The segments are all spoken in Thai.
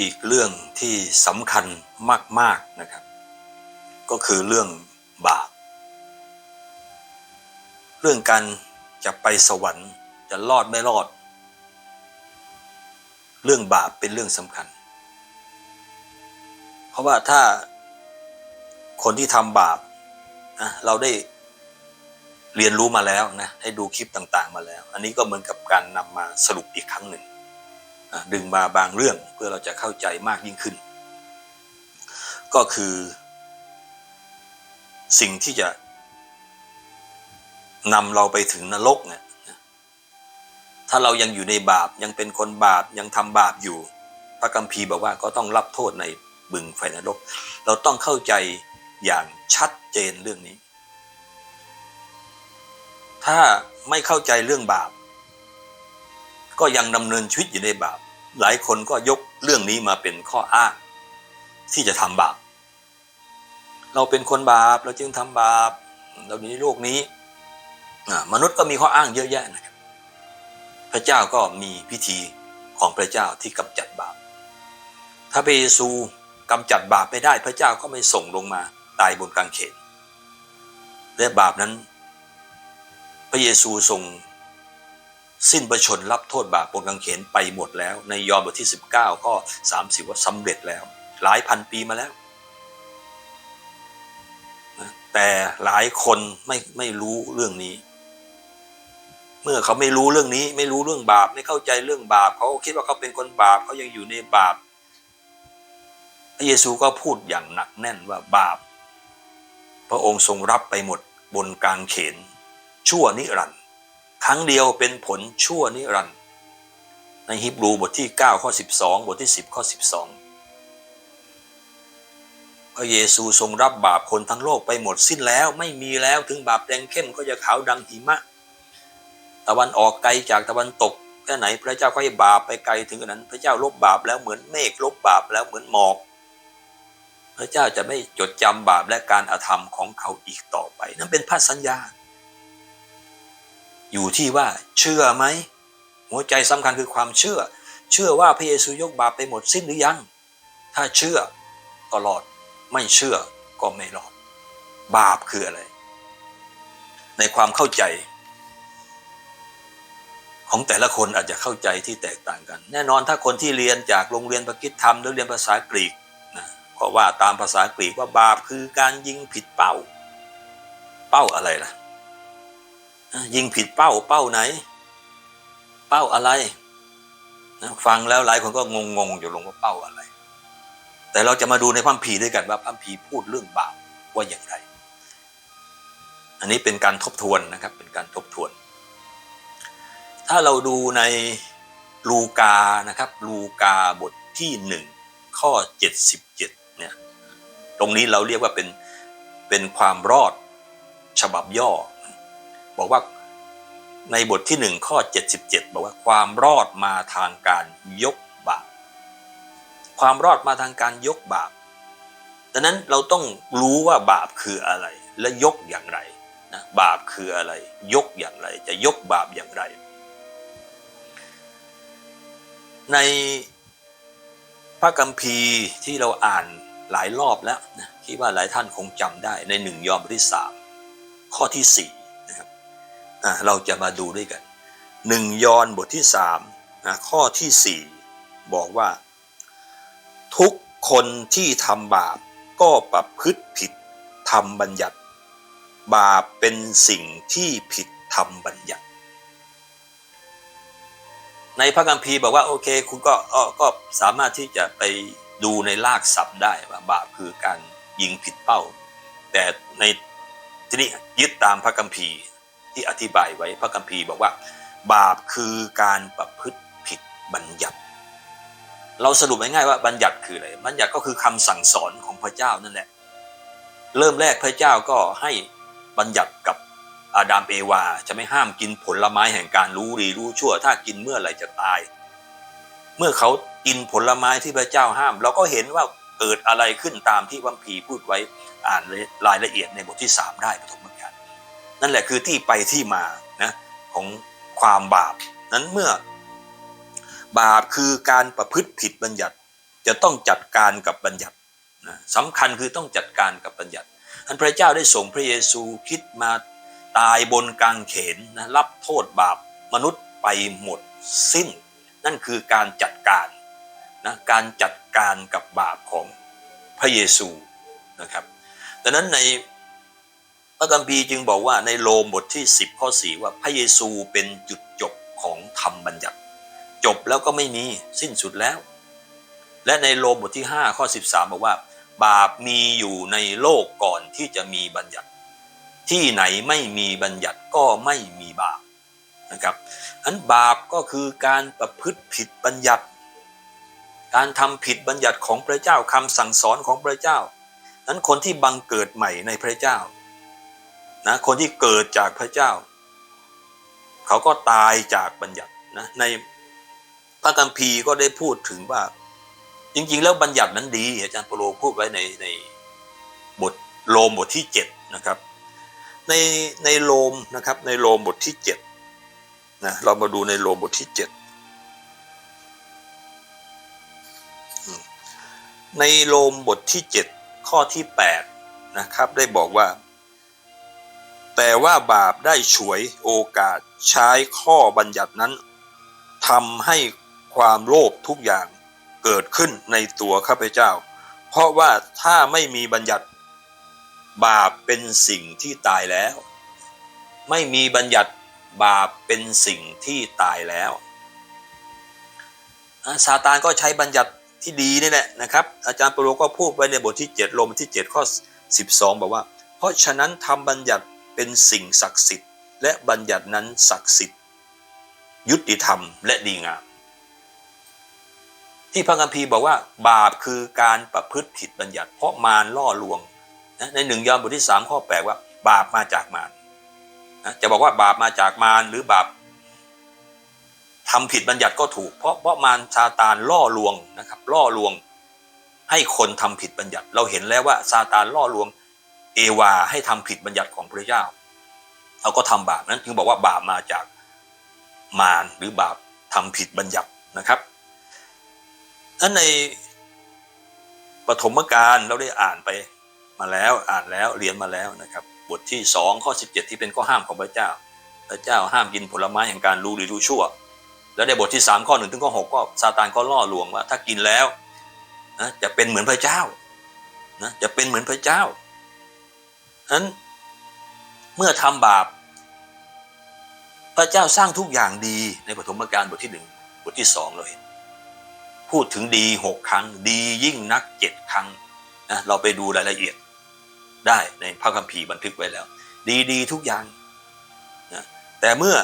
อีกเรื่องที่สำคัญมาก ๆนะครับ ก็คือเรื่องบาป เรื่องการจะไปสวรรค์จะรอดไม่รอด เรื่องบาปเป็นเรื่องสำคัญ เพราะว่าถ้าคนที่ทำบาปนะเราได้เรียนรู้มาแล้วนะให้ดูคลิปต่างๆมาแล้ว อันนี้ก็เหมือนกับการนำมาสรุปอีกครั้งหนึ่ง ดึงมาบางเรื่องเพื่อเราจะเข้าใจมากยิ่งขึ้น ก็คือ สิ่งที่จะนำเราไปถึงนรกเนี่ยถ้าเรายังอยู่ในบาปยังเป็นคนบาปยังทำบาปอยู่ พระกัมภีบอกว่าก็ต้องรับโทษในบึงไฟนรก เราต้องเข้าใจอย่างชัดเจนเรื่องนี้ ถ้าไม่เข้าใจเรื่องบาป ก็ยังดำเนินชีวิตอยู่ในบาป หลายคนก็ยกเรื่องนี้มาเป็นข้ออ้าง ที่จะทำบาป เราเป็นคนบาปเราจึงทำบาปเราอยู่ในโลกนี้มนุษย์ก็มีข้ออ้างเยอะแยะนะครับ พระเจ้าก็มีพิธีของพระเจ้าที่กำจัดบาป ถ้าพระเยซูกำจัดบาปไม่ได้พระเจ้าก็ไม่ส่งลงมาตายบนกางเขนและบาปนั้น พระเยซูทรง สิ้นประชนรับโทษบาปบนกางเขนไปหมดแล้ว ในยอห์นบทที่ 19 ข้อ 30 ว่าสำเร็จแล้ว หลายพันปีมาแล้ว แต่หลายคนไม่ไม่รู้เรื่องนี้ เมื่อเขาไม่รู้เรื่องนี้ ไม่รู้เรื่องบาปไม่เข้าใจเรื่องบาปเขาคิดว่าเขาเป็นคนบาปเขายังอยู่ในบาปพระเยซูก็พูดอย่างหนักแน่นว่าบาป พระองค์ทรงรับไปหมดบนกางเขนชั่วนิรันดร์ ครั้งเดียวเป็นผลชั่วนิรันดร์ในฮิบรูบทที่ 9 ข้อ 12 บทที่ 10 ข้อ 12 พระเยซูทรงรับบาปคนทั้งโลกไปหมดสิ้นแล้วไม่มีแล้วถึงบาปแดงเข้มก็จะขาวดังหิมะ ตะวันออกไกลจากตะวันตกแค่ไหนพระเจ้าก็ให้บาปไปไกลถึงขนาดนั้น พระเจ้าลบบาปแล้วเหมือนเมฆลบบาปแล้วเหมือนหมอก พระเจ้าจะไม่จดจำบาปและการอาธรรมของเขาอีกต่อไป นั่นเป็นพันสัญญา อยู่ที่ว่าเชื่อไหม หัวใจสำคัญคือความเชื่อ เชื่อว่าพระเยซูยกบาปไปหมดสิ้นหรือยัง ถ้าเชื่อก็รอด ไม่เชื่อก็ไม่รอด บาปคืออะไร ในความเข้าใจ ของแต่ละคนอาจจะเข้าใจที่แตกต่างกัน แน่นอนถ้าคนที่เรียนจากโรงเรียนปกิจธรรมหรือเรียนภาษากรีกนะก็ว่าตามภาษากรีกว่าบาปคือการยิงผิดเป้า เป้าอะไรล่ะ ยิงผิดเป้าเป้าไหน เป้าอะไรนะฟังแล้วหลายคนก็งงงๆอยู่ลงว่าเป้าอะไร แต่เราจะมาดูในพระคัมภีด้วยกันว่าพระคัมภีพูดเรื่องบาปว่าอย่างไร อันนี้เป็นการทบทวนนะครับ เป็นการทบทวน ถ้าเราดูในลูกานะครับ ลูกาบทที่หนึ่งข้อเจ็ดสิบเจ็ดเนี่ยตรงนี้เราเรียกว่าเป็นเป็นความรอดฉบับย่อ บอกว่าในบทที่หนึ่งข้อ 77 บอกว่าความรอดมาทางการยกบาปความรอดมาทางการยกบาปดังนั้นเราต้องรู้ว่าบาปคืออะไร และยกอย่างไรนะบาปคืออะไร ยกอย่างไร จะยกบาปอย่างไร ในพระกัมภีร์ที่เราอ่านหลายรอบแล้วนะคิดว่าหลายท่านคงจำได้ในหนึ่งยอห์นบทที่สามข้อที่สี่ นะเราจะมาดูด้วยกันหนึ่งยอนบทที่สามนะข้อที่สี่บอกว่า ทุกคนที่ทำบาปก็ประพฤติผิดทำบัญญัติ บาปเป็นสิ่งที่ผิดทำบัญญัติ ในพระคัมภีร์บอกว่าโอเคคุณก็ก็ก็สามารถที่จะไปดูในลากศัพท์ได้ว่าบาปคือการยิงผิดเป้า แต่ในที่นี้ยึดตามพระคัมภีร์ ที่อธิบายไว้พระคัมภีร์บอกว่า บาปคือการประพฤติผิดบัญญัติ เราสรุปง่ายๆว่าบัญญัติคืออะไรบัญญัติก็คือคำสั่งสอนของพระเจ้านั่นแหละ เริ่มแรกพระเจ้าก็ให้บัญญัติกับอาดามเอวาจะไม่ห้ามกินผลไม้แห่งการรู้ดีรู้ชั่ว ถ้ากินเมื่อไหร่จะตาย เมื่อเขากินผลไม้ที่พระเจ้าห้าม เราก็เห็นว่าเกิดอะไรขึ้นตามที่วัมพีพูดไว้อ่านรายละเอียดในบทที่สามได้ปฐมกาล นั่นแหละคือที่ไปที่มานะของความบาปนั้นเมื่อบาปคือการประพฤติผิดบัญญัติ จะต้องจัดการกับบัญญัตินะสำคัญคือต้องจัดการกับบัญญัติอันพระเจ้าได้ส่งพระเยซูคิดมาตายบนกางเขนนะรับโทษบาปมนุษย์ไปหมดสิ้น นั่นคือการจัดการนะการจัดการกับบาปของพระเยซูนะครับดังนั้นใน ระคัมภีจึงบอกว่าในโรมบทที่ 10 ข้อ 4 ว่าพระเยซูเป็นจุดจบของธรรมบัญญัติ จบแล้วก็ไม่มีสิ้นสุดแล้ว และในโรมบทที่ 5 ข้อ 13 บอกว่า บาปมีอยู่ในโลกก่อนที่จะมีบัญญัติ ที่ไหนไม่มีบัญญัติก็ไม่มีบาปนะครับอันบาปก็คือการประพฤติผิดบัญญัติ การทำผิดบัญญัติของพระเจ้าคำสั่งสอนของพระเจ้านั้นคนที่บังเกิดใหม่ในพระเจ้า นะคนที่เกิดจากพระเจ้า เขาก็ตายจากบัญญัตินะในพระคัมภีร์ก็ได้พูดถึงว่า จริง ๆ แล้วบัญญัตินั้นดี อาจารย์ปโลพูดไว้ในในบทโลมบทที่7นะครับ ในในโลมนะครับ ในโลมบทที่7นะเรามาดูในโลมบทที่7ในโลมบทที่ 7 ข้อที่8นะครับได้บอกว่า แต่ว่าบาปได้ฉวยโอกาสใช้ข้อบัญญัตินั้นทำให้ความโลภทุกอย่างเกิดขึ้นในตัวข้าพเจ้า เพราะว่าถ้าไม่มีบัญญัติ บาปเป็นสิ่งที่ตายแล้ว ไม่มีบัญญัติบาปเป็นสิ่งที่ตายแล้วซาตานก็ใช้บัญญัติที่ดีนี่แหละนะครับ อาจารย์เปโลก็พูดไว้ในบทที่ 7 ลมที่ 7 ข้อ 12 บอกว่า เพราะฉะนั้นทำบัญญัติ เป็นสิ่งศักดิ์สิทธิ์ และบัญญัตินั้นศักดิ์สิทธิ์ ยุติธรรมและดีงามที่พระคัมภีร์บอกว่าบาปคือการประพฤติผิดบัญญัติ เพราะมารล่อลวงนะในหนึ่งยอห์นบทที่3ข้อ8ว่า บาปมาจากมารนะจะบอกว่าบาปมาจากมารหรือบาปทำผิดบัญญัติก็ถูก เพราะเพราะมารซาตานล่อลวงนะครับ ล่อลวงให้คนทำผิดบัญญัติ เราเห็นแล้วว่าซาตานล่อลวง เอวาให้ทำผิดบัญญัติของพระเจ้าเขาก็ทำบาปนั้นจึงบอกว่าบาปมาจากมารหรือบาปทำผิดบัญญัตินะครับนั้นในปฐมกาลเราได้อ่านไปมาแล้วอ่านแล้วเรียนมาแล้วนะครับ บทที่สองข้อ17 ที่เป็นข้อห้ามของพระเจ้า พระเจ้าห้ามกินผลไม้แห่งการรู้หรือรู้ชั่ว แล้วในบทที่ 3 ข้อ1ถึงข้อ6ก็ซาตานก็ล่อลวงว่า ถ้ากินแล้วนะจะเป็นเหมือนพระเจ้านะจะเป็นเหมือนพระเจ้า นั้นเมื่อทำบาป พระเจ้าสร้างทุกอย่างดีในปฐมกาลบทที่หนึ่งบทที่สองเราเห็นพูดถึงดีหกครั้ง ดียิ่งนักเจ็ดครั้งนะเราไปดูรายละเอียดได้ในพระคัมภีร์บันทึกไว้แล้ว ดีดีทุกอย่างนะแต่เมื่อ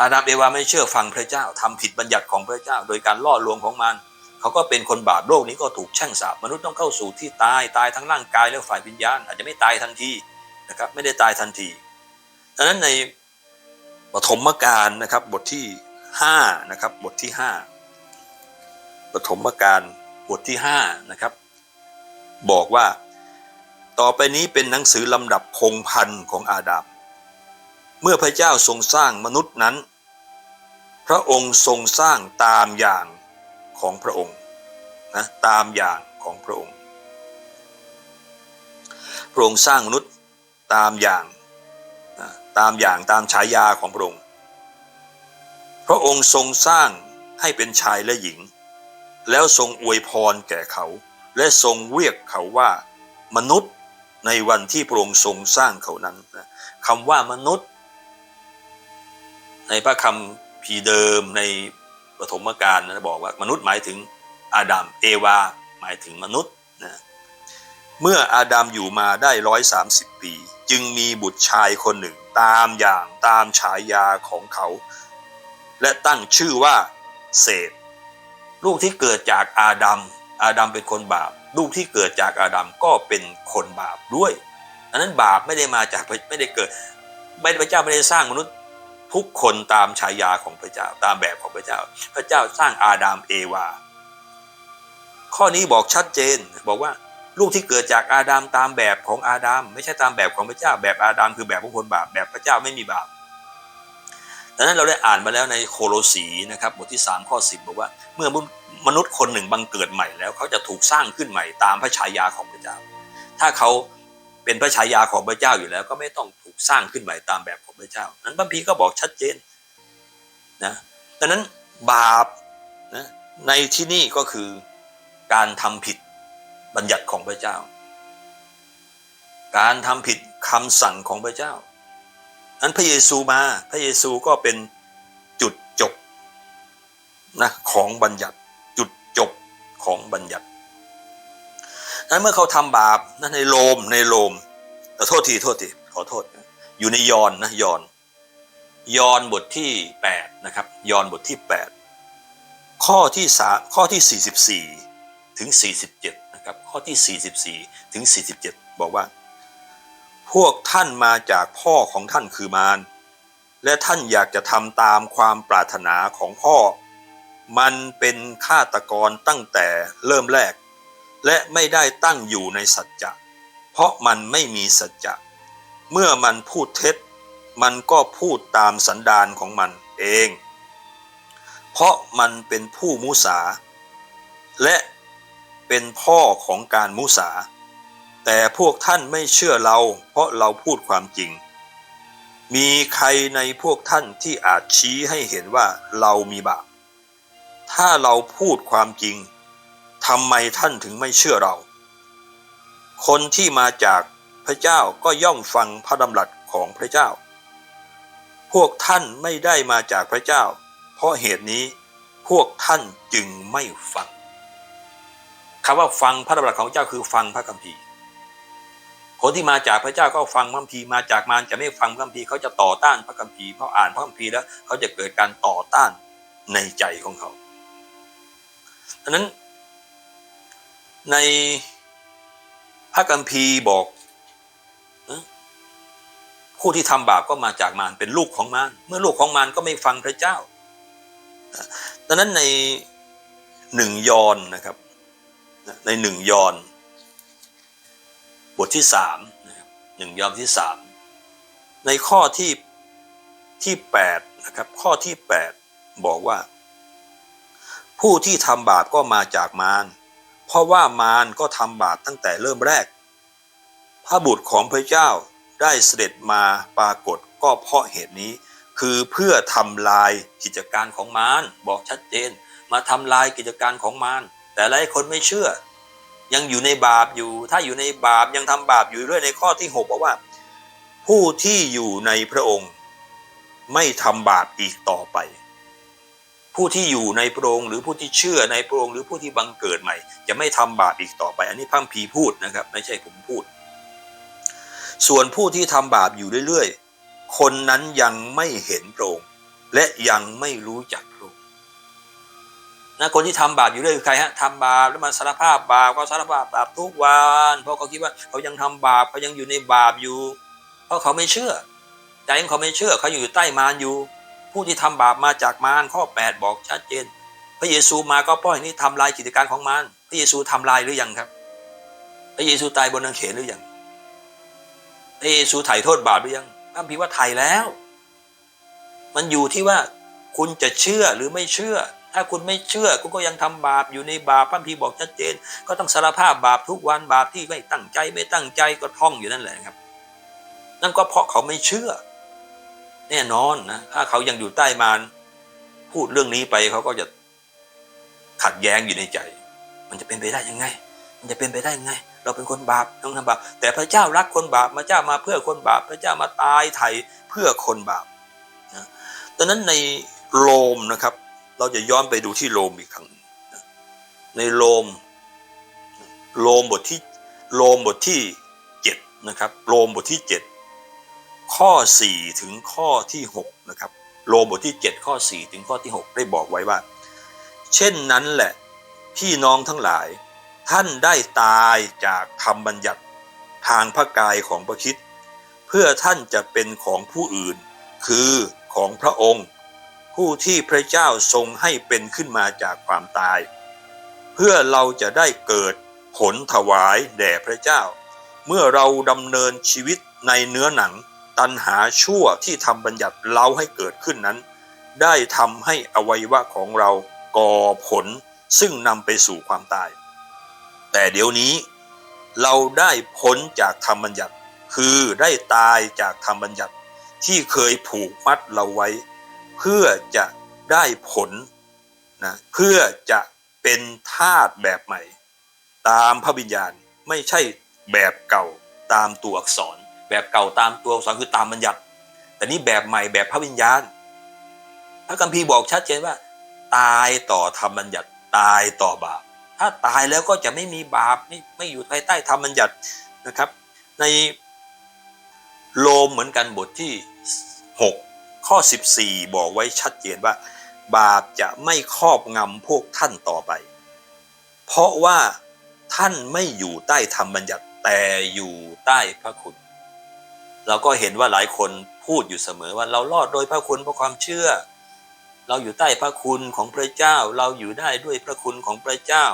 อาดัมเอวาไม่เชื่อฟังพระเจ้าทำผิดบัญญัติของพระเจ้า โดยการล่อลวงของมัน เขาก็เป็นคนบาปโลกนี้ก็ถูกแช่งสาปมนุษย์ต้องเข้าสู่ที่ตายตายทั้งร่างกายและฝ่ายวิญญาณ อาจจะไม่ตายทันทีนะครับไม่ได้ตายทันทีดังนั้นในปฐมกาลนะครับบทที่ห้านะครับบทที่ห้าปฐมกาลบทที่ห้านะครับบอกว่าต่อไปนี้เป็นหนังสือลำดับพงพันธ์ของอาดัมเมื่อพระเจ้าทรงสร้างมนุษย์นั้น พระองค์ทรงสร้างตามอย่าง ของพระองค์นะตามอย่างของพระองค์ พระองค์สร้างมนุษย์ตามอย่างนะตามอย่างตามฉายาของพระองค์ พระองค์ทรงสร้างให้เป็นชายและหญิง แล้วทรงอวยพรแก่เขา และทรงเรียกเขาว่ามนุษย์ในวันที่พระองค์ทรงสร้างเขานั้นนะคำว่ามนุษย์ ในพระคำพีเดิมใน ปฐมกาลนะบอกว่ามนุษย์หมายถึงอาดัมเอวาหมายถึงมนุษย์นะเมื่ออาดัมอยู่มาได้ร้อยสามสิบปี จึงมีบุตรชายคนหนึ่งตามอย่างตามฉายาของเขา และตั้งชื่อว่าเศษลูกที่เกิดจากอาดัมอาดัมเป็นคนบาป ลูกที่เกิดจากอาดัมก็เป็นคนบาปด้วยอันนั้นบาปไม่ได้มาจากไม่ได้เกิด ไม่พระเจ้าไม่ได้สร้างมนุษย์ ทุกคนตามฉายาของพระเจ้าตามแบบของพระเจ้า พระเจ้าสร้างอาดามเอวา ข้อนี้บอกชัดเจนบอกว่าลูกที่เกิดจากอาดามตามแบบของอาดาม ไม่ใช่ตามแบบของพระเจ้า แบบอาดามคือแบบของคนบาปแบบพระเจ้าไม่มีบาปดังนั้นเราได้อ่านมาแล้วในโคโลสีนะครับบทที่3ข้อ10บอกว่า เมื่อมนุษย์คนหนึ่งบังเกิดใหม่แล้วเขาจะถูกสร้างขึ้นใหม่ตามพระฉายาของพระเจ้า ถ้าเขา เป็นพระฉายาของพระเจ้าอยู่แล้ว ก็ไม่ต้องถูกสร้างขึ้นใหม่ตามแบบของพระเจ้า นั้นพระพีก็บอกชัดเจนนะดังนั้นบาปนะในที่นี่ก็คือการทำผิดบัญญัติของพระเจ้า การทำผิดคำสั่งของพระเจ้านั้นพระเยซูมาพระเยซูก็เป็นจุดจบนะของบัญญัติจุดจบของบัญญัติ นั้นเมื่อเขาทำบาปนะในโลมในโลมแต่โทษทีโทษทีขอโทษ อยู่ในยอนนะยอนยอนบทที่8นะครับยอนบทที่8ข้อที่สาข้อที่44ถึง47นะครับข้อที่44ถึง47บอกว่า พวกท่านมาจากพ่อของท่านคือมารและท่านอยากจะทำตามความปรารถนาของพ่อ มันเป็นฆาตกรตั้งแต่เริ่มแรก และไม่ได้ตั้งอยู่ในสัจจะ เพราะมันไม่มีสัจจะ เมื่อมันพูดเท็จ มันก็พูดตามสันดานของมันเอง เพราะมันเป็นผู้มุสา และเป็นพ่อของการมุสา แต่พวกท่านไม่เชื่อเรา เพราะเราพูดความจริง มีใครในพวกท่านที่อาจชี้ให้เห็นว่าเรามีบาป ถ้าเราพูดความจริง ทำไมท่านถึงไม่เชื่อเรา คนที่มาจากพระเจ้าก็ย่อมฟังพระดำรัสของพระเจ้า พวกท่านไม่ได้มาจากพระเจ้า เพราะเหตุนี้พวกท่านจึงไม่ฟังคำว่าฟังพระดำรัสของเจ้าคือฟังพระคัมภีร์ คนที่มาจากพระเจ้าก็ฟังพระคัมภีร์มาจากมารจะไม่ฟังพระคัมภีร์เขาจะต่อต้านพระคัมภีร์เพราะอ่านพระคัมภีร์แล้วเขาจะเกิดการต่อต้านในใจของเขาดังนั้น ในพระคัมภีบอกนะผู้ที่ทำบาปก็มาจากมารเป็นลูกของมารเมื่อลูกของมารก็ไม่ฟังพระเจ้าดังนั้นในหนึ่งยอนนะครับ ในหนึ่งยอนบทที่สามหนึ่งยอนที่สามในข้อที่ที่แปดนะครับ ข้อที่แปดบอกว่า ผู้ที่ทำบาปก็มาจากมาร เพราะว่ามารก็ทำบาปตั้งแต่เริ่มแรก พระบุตรของพระเจ้าได้เสด็จมาปรากฏก็เพราะเหตุนี้ คือเพื่อทำลายกิจการของมารบอกชัดเจน มาทำลายกิจการของมารแต่หลายคนไม่เชื่อ ยังอยู่ในบาปอยู่ ถ้าอยู่ในบาปยังทำบาปอยู่เรื่อยในข้อที่หกบอกว่า ผู้ที่อยู่ในพระองค์ ไม่ทำบาปอีกต่อไป ผู้ที่อยู่ในพรงหรือผู้ที่เชื่อในพรงหรือผู้ที่บังเกิดใหม่ จะไม่ทำบาปอีกต่อไป อันนี้พังพีพูดนะครับ ไม่ใช่ผมพูด ส่วนผู้ที่ทำบาปอยู่เรื่อยๆ คนนั้นยังไม่เห็นพรง และยังไม่รู้จักพรงนะคนที่ทำบาปอยู่เรื่อยคือใครฮะทำบาปแล้วมาสารภาพบาปก็สารภาพบาปทุกวันเพราะเขาคิดว่าเขายังทำบาปเขายังอยู่ในบาปอยู่ เพราะเขาไม่เชื่อใจของเขาไม่เชื่อเขาอยู่ใต้มารอยู่ ผู้ที่ทำบาปมาจากมารข้อ 8 บอกชัดเจน พระเยซูมาก็เพราะอยนี้ทำลายกิจการของมารพระเยซูทำลายหรือยังครับ พระเยซูตายบนกางเขนหรือยังพระเยซูไถ่โทษบาปหรือยังพระพีว่าไถ่แล้ว มันอยู่ที่ว่าคุณจะเชื่อหรือไม่เชื่อ ถ้าคุณไม่เชื่อคุณก็ยังทำบาปอยู่ในบาปพระพีบอกชัดเจน ก็ต้องสารภาพบาปทุกวันบาปที่ไม่ตั้งใจไม่ตั้งใจก็ท่องอยู่นั่นแหละครับ นั่นก็เพราะเขาไม่เชื่อ แน่นอนนะถ้าเขายังอยู่ใต้มารพูดเรื่องนี้ไปเขาก็จะขัดแย้งอยู่ในใจ มันจะเป็นไปได้ยังไง มันจะเป็นไปได้ยังไง เราเป็นคนบาปต้องทำบาปแต่พระเจ้ารักคนบาปพระเจ้ามาเพื่อคนบาป พระเจ้ามาตายไถ่เพื่อคนบาปนะดังนั้นในโรมนะครับ เราจะย้อนไปดูที่โรมอีกครั้งนะในโรมโรมบทที่โรมบทที่เจ็ดนะครับโรมบทที่เจ็ด ข้อสี่ถึงข้อที่หกนะครับโรมบทที่เจ็ดข้อสี่ถึงข้อที่หกได้บอกไว้ว่า เช่นนั้นแหละพี่น้องทั้งหลาย ท่านได้ตายจากธรรมบัญญัติทางพระกายของพระคิดเพื่อท่านจะเป็นของผู้อื่น คือของพระองค์ ผู้ที่พระเจ้าทรงให้เป็นขึ้นมาจากความตาย เพื่อเราจะได้เกิดผลถวายแด่พระเจ้า เมื่อเราดำเนินชีวิตในเนื้อหนัง ตันหาชั่วที่ทำบัญญัติเราให้เกิดขึ้นนั้น ได้ทำให้อวัยวะของเราก่อผลซึ่งนำไปสู่ความตาย แต่เดี๋ยวนี้ เราได้พ้นจากธรรมบัญญัติ คือได้ตายจากธรรมบัญญัติที่เคยผูกมัดเราไว้ เพื่อจะได้ผลนะเพื่อจะเป็นทาสแบบใหม่ ตามพระวิญญาณไม่ใช่แบบเก่าตามตัวอักษร แบบเก่าตามตัวอักษรคือตามบัญญัติ แต่นี่แบบใหม่แบบพระวิญญาณ พระคัมภีร์บอกชัดเจนว่า ตายต่อธรรมบัญญัติตายต่อบาป ถ้าตายแล้วก็จะไม่มีบาปไม่ไม่อยู่ภายใต้ธรรมบัญญัตินะครับ ในโลมเหมือนกันบทที่ 6 ข้อ 14 บอกไว้ชัดเจนว่า บาปจะไม่ครอบงำพวกท่านต่อไป เพราะว่าท่านไม่อยู่ใต้ธรรมบัญญัติแต่อยู่ใต้พระคุณ เราก็เห็นว่าหลายคนพูดอยู่เสมอว่าเรารอดโดยพระคุณเพราะความเชื่อ เราอยู่ใต้พระคุณของพระเจ้า เราอยู่ได้ด้วยพระคุณของพระเจ้า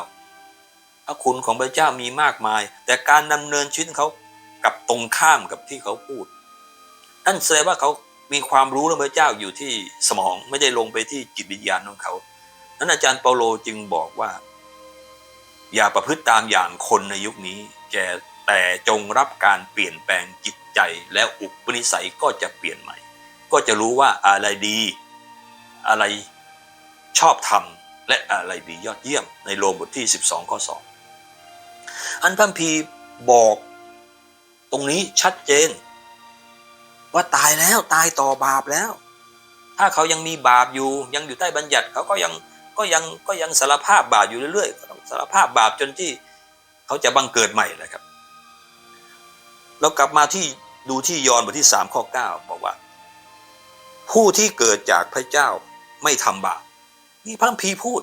พระคุณของพระเจ้ามีมากมาย แต่การดำเนินชีวิตเขากับตรงข้ามกับที่เขาพูด นั่นแสดงว่าเขามีความรู้เรื่องพระเจ้าอยู่ที่สมองไม่ได้ลงไปที่จิตวิญญาณของเขานั้นอาจารย์เปาโลจึงบอกว่า อย่าประพฤติตามอย่างคนในยุคนี้แกแต่จงรับการเปลี่ยนแปลงจิต ใจแล้วอุปนิสัยก็จะเปลี่ยนใหม่ ก็จะรู้ว่าอะไรดีอะไรชอบทำและอะไรดียอดเยี่ยมในโรมบทที่ 12ข้อ2อันพัมพีบอกตรงนี้ชัดเจน ว่าตายแล้วตายต่อบาปแล้ว ถ้าเขายังมีบาปอยู่ยังอยู่ใต้บัญญัติเขาก็ยังก็ยังก็ยังสารภาพบาปอยู่เรื่อยๆสารภาพบาปจนที่เขาจะบังเกิดใหม่เลยครับ เรากลับมาที่ดูที่ยอห์นบทที่3ข้อ9บอกว่า ผู้ที่เกิดจากพระเจ้าไม่ทำบาปนี่พระคัมภีพูด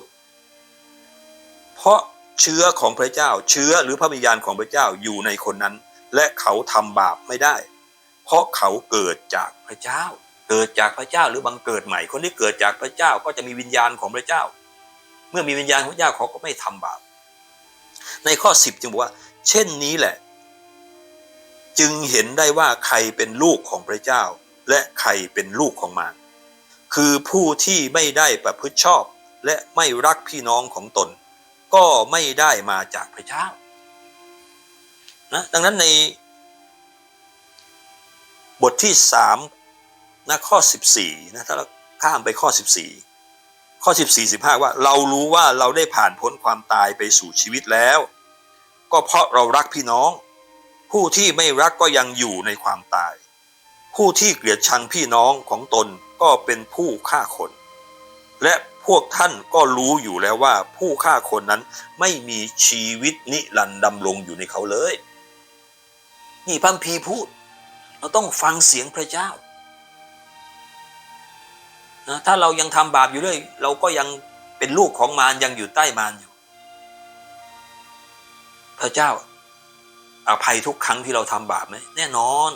เพราะเชื้อของพระเจ้า เชื้อหรือพระวิญญาณของพระเจ้าอยู่ในคนนั้น และเขาทำบาปไม่ได้ เพราะเขาเกิดจากพระเจ้า เกิดจากพระเจ้าหรือบังเกิดใหม่ คนที่เกิดจากพระเจ้าก็จะมีวิญญาณของพระเจ้า เมื่อมีวิญญาณของพระเจ้าเขาก็ไม่ทำบาปในข้อสิบจึงบอกว่า เช่นนี้แหละ จึงเห็นได้ว่าใครเป็นลูกของพระเจ้า และใครเป็นลูกของมารคือผู้ที่ไม่ได้ประพฤติชอบ และไม่รักพี่น้องของตน ก็ไม่ได้มาจากพระเจ้านะดังนั้นในบทที่สามนะข้อสิบสี่นะถ้าเราข้ามไปข้อสิบสี่ข้อสิบสี่สิบห้าว่า เรารู้ว่าเราได้ผ่านพ้นความตายไปสู่ชีวิตแล้ว ก็เพราะเรารักพี่น้อง ผู้ที่ไม่รักก็ยังอยู่ในความตาย ผู้ที่เกลียดชังพี่น้องของตนก็เป็นผู้ฆ่าคน และพวกท่านก็รู้อยู่แล้วว่าผู้ฆ่าคนนั้นไม่มีชีวิตนิรันดร์ดำรงอยู่ในเขาเลย นี่พัมพีพูด เราต้องฟังเสียงพระเจ้านะถ้าเรายังทำบาปอยู่เรื่อยเราก็ยังเป็นลูกของมารยังอยู่ใต้มารอยู่ พระเจ้า อภัยทุกครั้งที่เราทำบาปไหมแน่นอน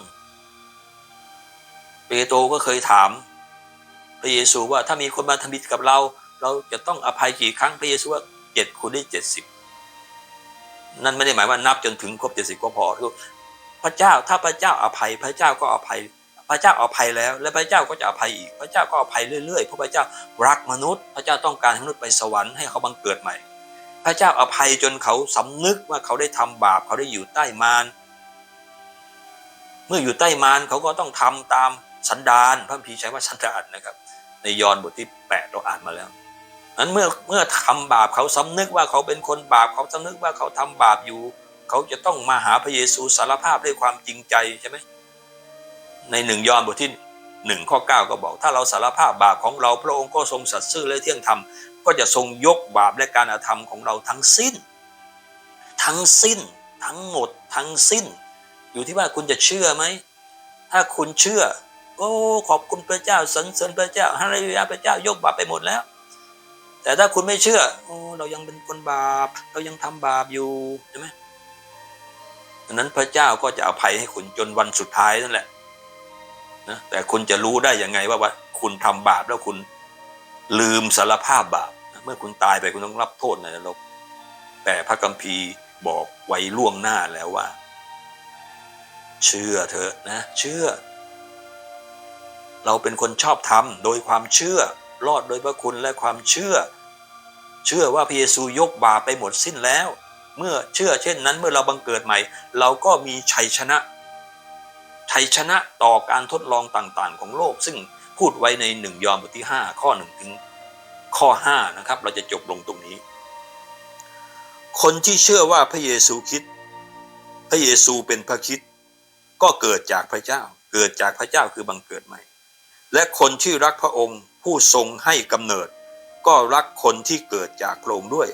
เปโตรก็เคยถาม พระเยซูว่าถ้ามีคนมาทำผิดกับเรา เราจะต้องอภัยกี่ครั้งพระเยซูว่าเจ็ดคูณได้เจ็ดสิบนั่นไม่ได้หมายว่านับจนถึงครบเจ็ดสิบก็พอคือพระเจ้าถ้าพระเจ้าอภัยพระเจ้าก็อภัย พระเจ้าอภัยแล้ว และพระเจ้าก็จะอภัยอีก พระเจ้าก็อภัยเรื่อยๆเพราะพระเจ้ารักมนุษย์ พระเจ้าต้องการให้มนุษย์ไปสวรรค์ให้เขาบังเกิดใหม่ พระเจ้าอภัยจนเขาสำนึกว่าเขาได้ทำบาปเขาได้อยู่ใต้มารเมื่ออยู่ใต้มารเขาก็ต้องทำตามสันดานพระพีใช้ว่าสันดานนะครับ ในยอห์นบทที่8เราอ่านมาแล้วนั้นเมื่อเมื่อทำบาปเขาสำนึกว่าเขาเป็นคนบาปเขาสำนึกว่าเขาทำบาปอยู่ เขาจะต้องมาหาพระเยซูสารภาพด้วยความจริงใจใช่ไหมในหนึ่งยอห์นบทที่หนึ่งข้อเก้าก็บอก ถ้าเราสารภาพบาปของเราพระองค์ก็ทรงสัตย์ซื่อและเที่ยงธรรม ก็จะทรงยกบาปและการอาธรรมของเราทั้งสิ้น ทั้งสิ้น ทั้งหมด ทั้งสิ้น อยู่ที่ว่าคุณจะเชื่อไหม ถ้าคุณเชื่อ โอ้ ขอบคุณพระเจ้าสรรเสริญพระเจ้าฮาเลลูยาพระเจ้ายกบาปไปหมดแล้ว แต่ถ้าคุณไม่เชื่อ โอ้เรายังเป็นคนบาป เรายังทำบาปอยู่ใช่ไหมดังนั้นพระเจ้าก็จะอภัยให้คุณจนวันสุดท้ายนั่นแหละนะแต่คุณจะรู้ได้ยังไงว่าว่าคุณทำบาปแล้วคุณ ลืมสารภาพบาปเมื่อคุณตายไปคุณต้องรับโทษในนรก แต่พระกัมภีร์บอกไว้ล่วงหน้าแล้วว่า เชื่อเถอะนะ เชื่อ เราเป็นคนชอบทำโดยความเชื่อ รอดโดยพระคุณและความเชื่อ เชื่อว่าพระเยซูยกบาปไปหมดสิ้นแล้ว เมื่อเชื่อเช่นนั้น เมื่อเราบังเกิดใหม่ เราก็มีชัยชนะชัยชนะต่อการทดลองต่างๆ ของโลกซึ่ง พูดไว้ในหนึ่งยอห์นบทที่ 5 ข้อ1ถึงข้อ5นะครับ เราจะจบลงตรงนี้ คนที่เชื่อว่าพระเยซูคิด พระเยซูเป็นพระคิด ก็เกิดจากพระเจ้า เกิดจากพระเจ้าคือบังเกิดใหม่ และคนที่รักพระองค์ผู้ทรงให้กำเนิด ก็รักคนที่เกิดจากพรงด้วย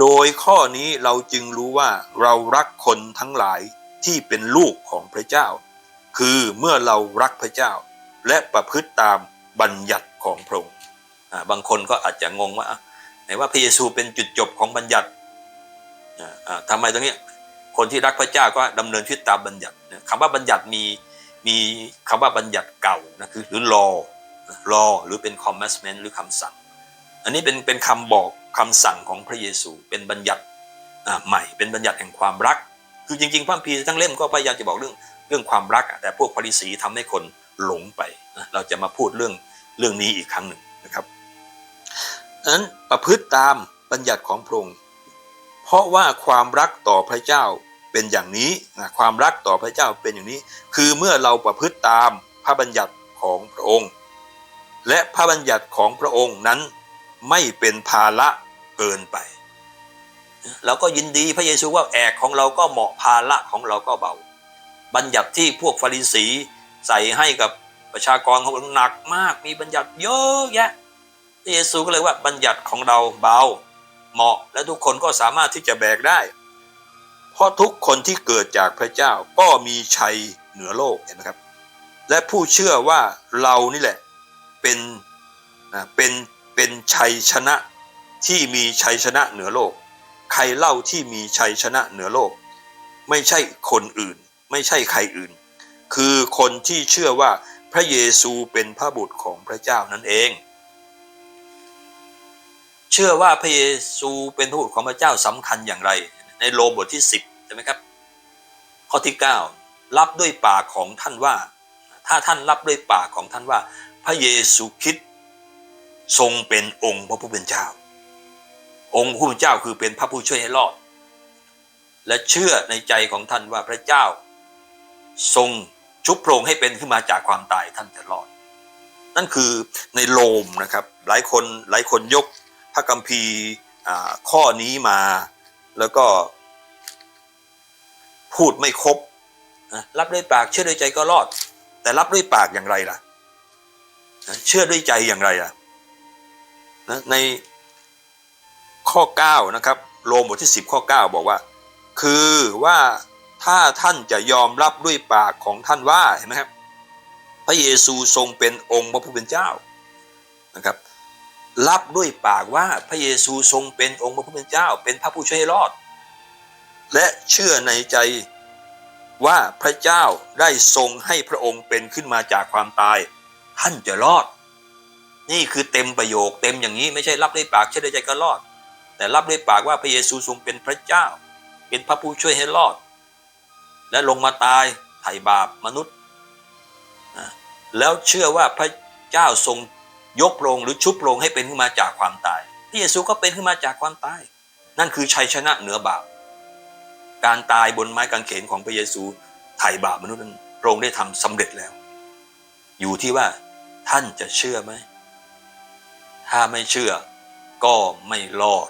โดยข้อนี้เราจึงรู้ว่าเรารักคนทั้งหลายที่เป็นลูกของพระเจ้า คือเมื่อเรารักพระเจ้า และประพฤติตามบัญญัติของพระองค์บางคนก็อาจจะงงว่าไหนว่าพระเยซูเป็นจุดจบของบัญญัติอ่าอ่าทำไมตรงนี้คนที่รักพระเจ้าก็ดำเนินชีวิตตามบัญญัตินะคำว่าบัญญัติมีมีคำว่าบัญญัติเก่านะคือหรือ law law หรือเป็น commandment หรือคำสั่ง อันนี้เป็นเป็นคำบอกคำสั่งของพระเยซูเป็นบัญญัติใหม่เป็นบัญญัติแห่งความรัก คือจริงๆพระคัมภีทั้งเล่มก็พยายามจะบอกเรื่องเรื่องความรัก แต่พวกฟาริสีทำให้คน หลงไปนะเราจะมาพูดเรื่องเรื่องนี้อีกครั้งหนึ่งนะครับนั้นประพฤติตามบัญญัติของพระองค์เพราะว่าความรักต่อพระเจ้าเป็นอย่างนี้นะความรักต่อพระเจ้าเป็นอย่างนี้ คือเมื่อเราประพฤติตามพระบัญญัติของพระองค์ และพระบัญญัติของพระองค์นั้นไม่เป็นภาระเกินไปเราก็ยินดีพระเยซูว่าแอกของเราก็เหมาะภาระของเราก็เบา บัญญัติที่พวกฟาริสี ใส่ให้กับประชากรของเราหนักมาก มีบัญญัติเยอะแยะพระเยซูก็เลยว่าบัญญัติของเราเบาเหมาะและทุกคนก็สามารถที่จะแบกได้ เพราะทุกคนที่เกิดจากพระเจ้าก็มีชัยเหนือโลกเห็นไหมครับ และผู้เชื่อว่าเรานี่แหละเป็นนะเป็นเป็นชัยชนะที่มีชัยชนะเหนือโลก ใครเล่าที่มีชัยชนะเหนือโลก ไม่ใช่คนอื่น ไม่ใช่ใครอื่น คือคนที่เชื่อว่าพระเยซูเป็นพระบุตรของพระเจ้านั่นเอง เชื่อว่าพระเยซูเป็นพระบุตรของพระเจ้าสำคัญอย่างไร ในโรมบทที่ 10ใช่ไหมครับ ข้อที่ 9 รับด้วยปากของท่านว่า ถ้าท่านรับด้วยปากของท่านว่า พระเยซูคริสต์ทรงเป็นองค์พระผู้เป็นเจ้า องค์ผู้เป็นเจ้าคือเป็นพระผู้ช่วยให้รอด และเชื่อในใจของท่านว่าพระเจ้าทรง ชุบโปรงให้เป็นขึ้นมาจากความตายท่านจะรอด นั่นคือในโลมนะครับ หลายคนหลายคนยกพระคัมภีร์ข้อนี้มา แล้วก็พูดไม่ครบรับด้วยปากเชื่อด้วยใจก็รอด แต่รับด้วยปากอย่างไรล่ะนะเชื่อด้วยใจอย่างไรล่ะนะในข้อ 9 นะครับ โรมบทที่ 10 ข้อ 9 บอกว่า คือว่า ถ้าท่านจะยอมรับด้วยปากของท่านว่าเห็นไหมครับพระเยซูทรงเป็นองค์พระผู้เป็นเจ้านะครับ รับด้วยปากว่าพระเยซูทรงเป็นองค์พระผู้เป็นเจ้า เป็นพระผู้ช่วยให้รอด และเชื่อในใจว่าพระเจ้าได้ทรงให้พระองค์เป็นขึ้นมาจากความตาย ท่านจะรอด นี่คือเต็มประโยคเต็มอย่างนี้ไม่ใช่รับด้วยปากเชื่อด้วยใจก็รอด แต่รับด้วยปากว่าพระเยซูทรงเป็นพระเจ้า เป็นพระผู้ช่วยให้รอด และลงมาตายไถ่บาปมนุษย์นะแล้วเชื่อว่าพระเจ้าทรงยกโรงหรือชุบโรงให้เป็นขึ้นมาจากความตาย พระเยซูก็เป็นขึ้นมาจากความตาย นั่นคือชัยชนะเหนือบาป การตายบนไม้กางเขนของพระเยซูไถ่บาปมนุษย์นั้นพระองค์ได้ทำสำเร็จแล้ว อยู่ที่ว่าท่านจะเชื่อไหม ถ้าไม่เชื่อก็ไม่รอด